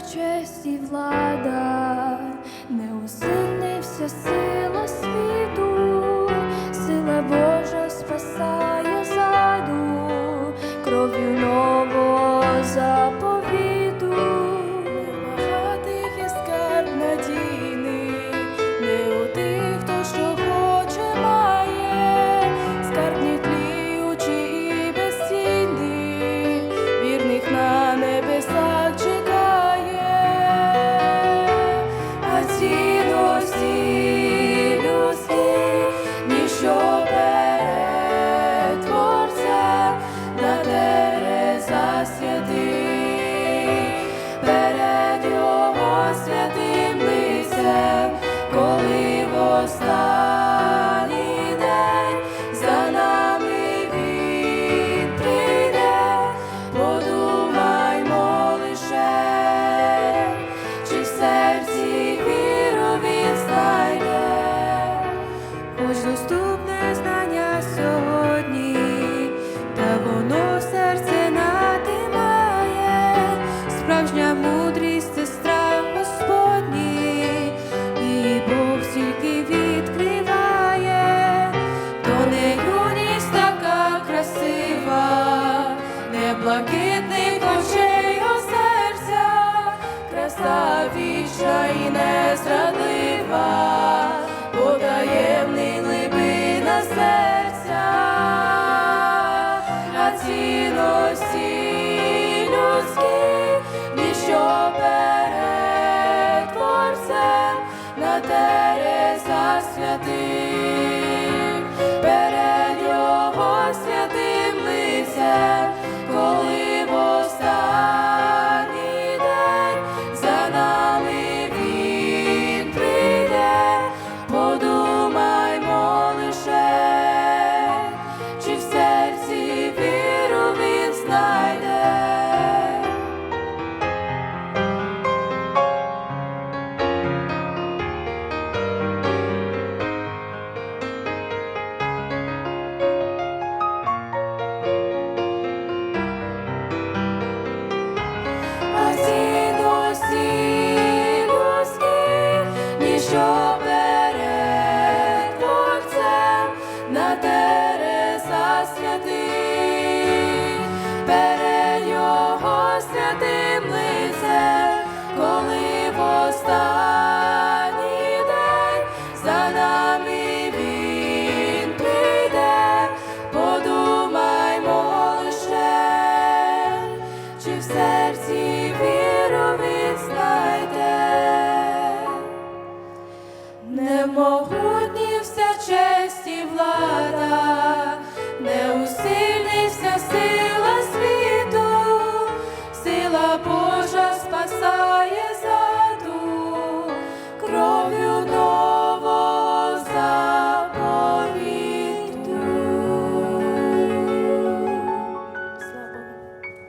честь и влада. підступне знання сьогодні, та воно серце натимає, справжня мудрість. Береза святий. Сила Божа спасає за.